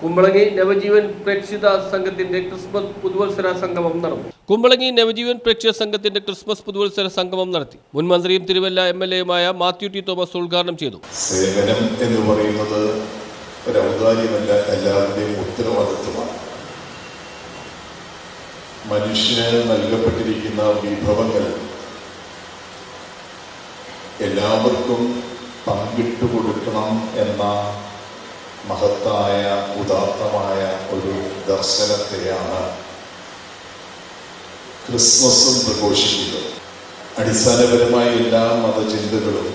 Kumbalangi Navajeevan പ്രേക്ഷിത സംഘത്തിന്റെ Christmas പുതുവത്സര സംഗമം നടന്നു. കുമ്പളങ്ങി നവജീവൻ പ്രേക്ഷിത സംഘത്തിന്റെ ക്രിസ്മസ് പുതുവത്സര സംഗമം നടത്തി. മുൻ മന്ത്രിയും തിരുവല്ല എം എൽ എയുമായ മാത്യു ടി തോമസ് ഉദ്ഘാടനം ചെയ്തു. സേവനം എന്ന് പറയുന്നത് ഒരു ഔദാര്യമല്ല എല്ലാവരുടെയും ഉത്തരവാദിത്വമാണ്. മനുഷ്യന് നൽകപ്പെട്ടിരിക്കുന്ന വിഭവങ്ങൾ എല്ലാവർക്കും പങ്കിട്ടു കൊടുക്കണം എന്ന മഹത്തായ ഉദാത്തമായ ഒരു ദർശനത്തെയാണ് ക്രിസ്മസും പ്രഘോഷിക്കുന്നത്. അടിസ്ഥാനപരമായ എല്ലാ മതചിന്തകളും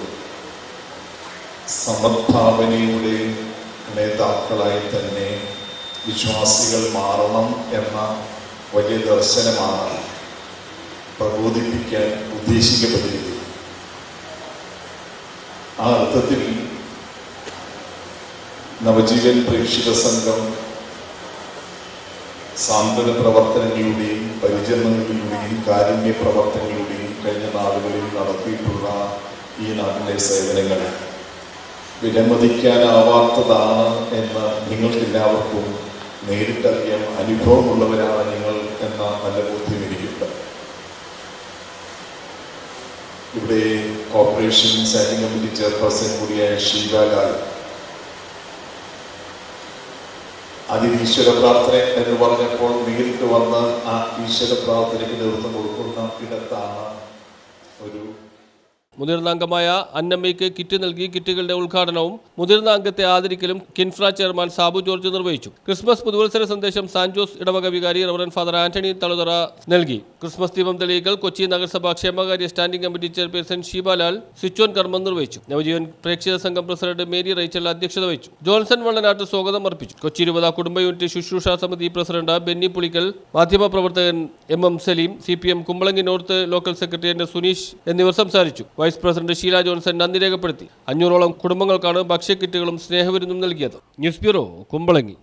സമദ്ഭാവനയുടെ നേതാക്കളായി തന്നെ വിശ്വാസികൾ മാറണം എന്ന വലിയ ദർശനമാണ് പ്രബോധിപ്പിക്കാൻ ഉദ്ദേശിക്കപ്പെട്ടിരിക്കുന്നത്. ആ അർത്ഥത്തിൽ നവജീവൻ പ്രേക്ഷിത സംഘം സാന്ത്വന പ്രവർത്തനങ്ങളുടെയും പരിചരണങ്ങളിലൂടെയും കാരുണ്യ പ്രവർത്തനങ്ങളുടെയും കഴിഞ്ഞ നാളുകളിൽ നടത്തിയിട്ടുള്ള ഈ നാട്ടിലെ സേവനങ്ങൾ വിലമതിക്കാനാവാത്തതാണ് എന്ന് നിങ്ങൾക്കെല്ലാവർക്കും നേരിട്ടറിയാം. അനുഭവമുള്ളവരാണ് നിങ്ങൾ എന്ന നല്ല ബോധ്യം എനിക്കുണ്ട് ഇവിടെ കോർപ്പറേഷൻ സ്റ്റാൻഡിംഗ് കമ്മിറ്റി ചെയർപേഴ്സൺ കൂടിയായ ഷീബാലാൽ അതിൽ ഈശ്വര പ്രാർത്ഥന എന്ന് പറഞ്ഞപ്പോൾ നേരിട്ട് വന്ന് ആ ഈശ്വര പ്രാർത്ഥനയ്ക്ക് നേതൃത്വം കൊടുക്കുന്ന ഇടത്താണ് ഒരു മുതിർന്ന അംഗമായ അന്നമ്മയ്ക്ക് കിറ്റ് നൽകി കിറ്റുകളുടെ ഉദ്ഘാടനവും മുതിർന്ന അംഗത്തെ ആദരിക്കലും കിൻഫ്ര ചെയർമാൻ സാബു ജോർജ് നിർവഹിച്ചു. ക്രിസ്മസ് പുതുവത്സര സന്ദേശം സാൻജോസ് ഇടവക വികാരി റവറൻ ഫാദർ ആന്റണി തളുതറ നൽകി. ക്രിസ്മസ് ദീപം തെളിയിക്കൽ കൊച്ചി നഗരസഭാ ക്ഷേമകാര്യ standing committee chairperson Sheebalal on കർമ്മം നിർവഹിച്ചു. നവജീവൻ പ്രേക്ഷക സംഘം പ്രസിഡന്റ് മേരി റൈച്ചൽ അധ്യക്ഷത വഹിച്ചു. ജോൺസൺ വള്ളനാട്ട് സ്വാഗതം അർപ്പിച്ചു. കൊച്ചി രൂപത കുടുംബ യൂണിറ്റ് ശുശ്രൂഷ സമിതി പ്രസിഡന്റ് ബെന്നി പുളിക്കൽ മാധ്യമപ്രവർത്തകൻ M M Saleem C P M Kumbalangi north local secretary N Suneesh എന്നിവർ സംസാരിച്ചു. വൈസ് പ്രസിഡന്റ് ഷീല ജോൺസൺ നന്ദി രേഖപ്പെടുത്തി. അഞ്ഞൂറോളം കുടുംബങ്ങൾക്കാണ് ഭക്ഷ്യക്കിറ്റുകളും സ്നേഹവിരുന്നും നൽകിയത്. News bureau Kumbalangi.